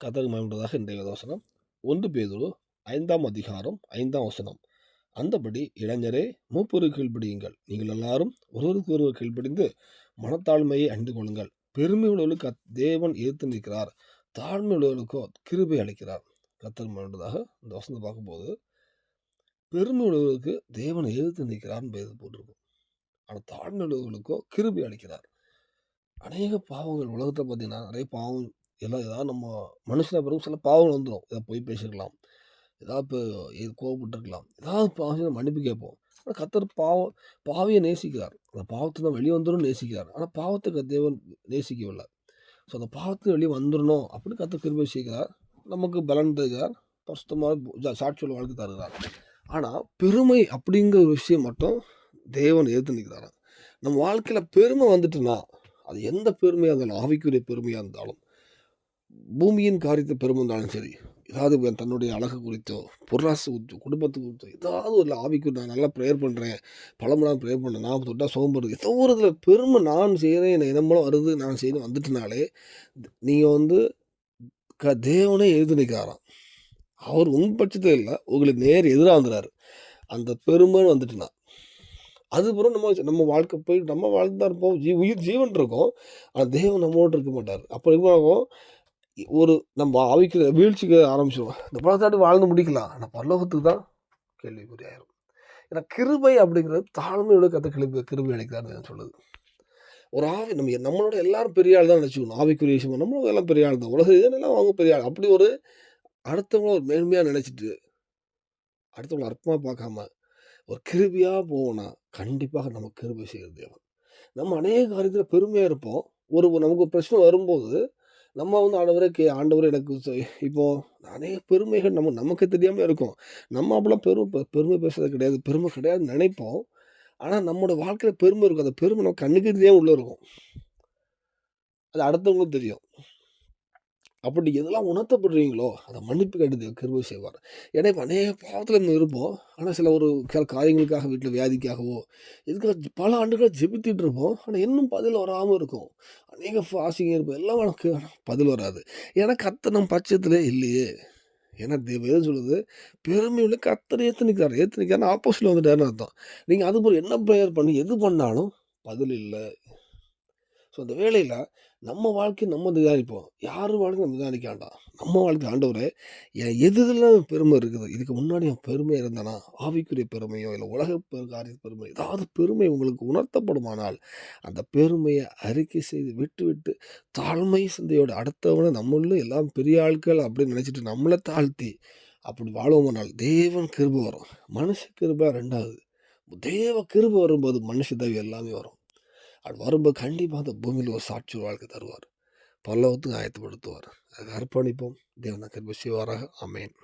கத்தருக்கு மயமுண்டதாக இன்றைய வசனம். ஒன்று பேதுரு ஐந்தாம் அதிகாரம் ஐந்தாம் வசனம். அந்தபடி இளைஞரே மூப்பொரு கீழ்ப்படியுங்கள். நீங்கள் எல்லாரும் ஒருவருக்கு ஒருவர் கீழ்ப்படிந்து மனத்தாழ்மையை அணிந்து கொள்ளுங்கள். பெருமை உள்ளவர்களுக்கு தேவன் எதிர்த்து நிற்கிறார். தாழ்மை உள்ளவர்களுக்கோ கிருபை அளிக்கிறார். கத்தர் மயமுண்டதாக இந்த வசனத்தை பார்க்கும்போது பெருமை உள்ளவர்களுக்கு தேவன் எதிர்த்து நிற்கிறார்னு பேர் போட்டிருக்கும். ஆனால் தாழ்மை உள்ளவர்களுக்கோ கிருபை அளிக்கிறார். அநேக பாவங்கள் உலகத்தில் பார்த்தீங்கன்னா நிறைய பாவம் எல்லாம் ஏதாவது நம்ம மனுஷனை பிறகு சில பாவங்கள் வந்துடும் ஏதாவது போய் பேசியிருக்கலாம் ஏதாவது இப்போ இது கோவப்பட்டிருக்கலாம். ஏதாவது பாவம் மன்னிப்பு கேட்போம். ஆனால் கத்தர் பாவம் பாவியை நேசிக்கிறார். அந்த பாவத்தை தான் வெளியே வந்துடும் நேசிக்கிறார். ஆனால் பாவத்துக்கு தேவன் நேசிக்கவில்லை. ஸோ அந்த பாவத்துக்கு வெளியே வந்துடணும் அப்படின்னு கத்தர் கிருபை செய்கிறார். நமக்கு பலன் தருகிறார். பிரசுத்தமாக சாட்சியோட வாழ்க்கை தருகிறார். ஆனால் பெருமை அப்படிங்கிற ஒரு விஷயம் மட்டும் தேவன் எதிர்த்து நிற்கிறாராம். நம்ம வாழ்க்கையில் பெருமை வந்துட்டுனா அது எந்த பெருமையாக இருந்தாலும் ஆவிக்குரிய பெருமையாக இருந்தாலும் பூமியின் காரியத்தை பெருமை இருந்தாலும் சரி ஏதாவது தன்னுடைய அழகு குறித்தோ பொருளாசு குறித்தோ குடும்பத்து குறித்தோ ஏதாவது ஒரு ஆவிக்கு நான் நல்லா ப்ரேயர் பண்ணுறேன் பழமெல்லாம் ப்ரேயர் பண்ணுறேன் நான் தொட்டால் சோம்புறது ஏதோ ஒரு இதில் பெருமை நான் செய்கிறேன் என்னை இனமெல்லாம் வருது நான் செய்யணும் வந்துட்டுனாலே நீங்கள் வந்து க தேவனே எழுதி நிற்கிறாராம் அவர் உங்கள் பட்சத்தில் இல்லை உங்களுக்கு நேர் எதிராக வந்துடுறாரு அந்த பெருமைன்னு வந்துட்டுனா. அதுக்கப்புறம் நம்ம நம்ம வாழ்க்கை போய் நம்ம வாழ்ந்து தான் இருப்போம் ஜீ உயிர் ஜீவன் இருக்கும் ஆனால் தேவன் நம்மளோட இருக்க மாட்டார். அப்போ இருக்கும் ஒரு நம்ம ஆவிக்கிற வீழ்ச்சிக்க ஆரம்பிச்சிடுவோம் இந்த பழத்தாட்டி வாழ்ந்து முடிக்கலாம். ஆனால் பரலோகத்துக்கு தான் கேள்விக்குறியாயிரும். ஏன்னா கிருபை அப்படிங்கிறது தாழ்மையோட கற்று கிளம்பி கிருபை அளிக்கிறான்னு சொல்லுது. ஒரு ஆவி நம்ம நம்மளோட எல்லாரும் பெரிய ஆள் தான் நினச்சிக்கணும். ஆவிக்குரிய விஷயம் நம்மளும் எல்லாம் பெரிய ஆள் தான் உலக இதெல்லாம் அவங்க பெரிய ஆள். அப்படி ஒரு அடுத்தவங்கள ஒரு மேன்மையாக நினச்சிட்டு அடுத்தவங்களை அற்பமாக பார்க்காம ஒரு கிருபியாக போவோம்னா கண்டிப்பாக நம்ம கிருபை செய்கிற தேவன். நம்ம அநேக காரியத்தில் பெருமையாக இருப்போம். ஒரு நமக்கு ஒரு பிரச்சனை வரும்போது நம்ம வந்து ஆண்டவருக்கு கே ஆண்டவர் எனக்கு இப்போது நிறைய பெருமைகள் நம்ம நமக்கு தெரியாமல் இருக்கும். நம்ம அப்படிலாம் பெருமை பெருமை பேசுறது கிடையாது. பெருமை கிடையாதுன்னு நினைப்போம். ஆனால் நம்மளோட வாழ்க்கையில் பெருமை இருக்கும். அந்த பெருமை நம்ம கண்ணுக்கு தெரியாமல் உள்ளே இருக்கும். அது அடுத்தவங்களுக்கு தெரியும். அப்படி எதெல்லாம் உணர்த்தப்படுறீங்களோ அதை மன்னிப்பு கேட்டு கிருபை செய்வார். ஏன்னா இப்போ அநேக பாவத்தில் நம்ம இருப்போம். ஆனால் சில ஒரு சில காரியங்களுக்காக வீட்டில் வியாதிக்காகவோ இதுக்காக பல ஆண்டுகளாக ஜெபித்துட்டு இருப்போம். ஆனால் இன்னும் பதில் வராமல் இருக்கும். அநேக ஃபாசிங்க இருப்போம். எல்லாம் எனக்கு பதில் வராது. ஏன்னா நம்ம பட்சத்தில் இல்லையே. ஏன்னா தேவ சொல்லுது? பெருமையுள்ள கத்தர் ஏற்று நிற்கிறார் ஆப்போசிட்டில் வந்துட்டாருன்னு அர்த்தம். நீங்கள் அதுபோல் என்ன ப்ரேயர் பண்ணி எது பண்ணாலும் பதில் இல்லை. ஸோ அந்த வேலையில் நம்ம வாழ்க்கை நம்ம நிதானிப்போம் யார் வாழ்க்கை நம்ம நிதானிக்க வேண்டாம். நம்ம வாழ்க்கை ஆண்டவரே என் எது பெருமை இருக்குது இதுக்கு முன்னாடி என் பெருமை இருந்தனா ஆவிக்குரிய பெருமையோ இல்லை உலக பெரு- காரிய பெருமை ஏதாவது பெருமை உங்களுக்கு உணர்த்தப்படுமானால் அந்த பெருமையை அறிக்கை செய்து விட்டு விட்டு தாழ்மை சிந்தையோட அடுத்தவனை நம்மளும் எல்லாம் பெரிய ஆட்கள் அப்படின்னு நினச்சிட்டு நம்மளை தாழ்த்தி அப்படி வாழ்வோமானால் தேவன் கிருபை வரும். மனுஷ கிருபை ரெண்டாவது. தேவ கிருபை வரும்போது மனுஷ தேவை எல்லாமே வரும். அவர் வரும்போது கண்டிப்பாக அந்த பூமியில் ஒரு சாட்சி வாழ்க்கை தருவார். பல்லவத்துக்கு ஆயத்தப்படுத்துவார். அதுக்கு அர்ப்பணிப்போம். தேவன் கிருபை செய்வாராக அமேன்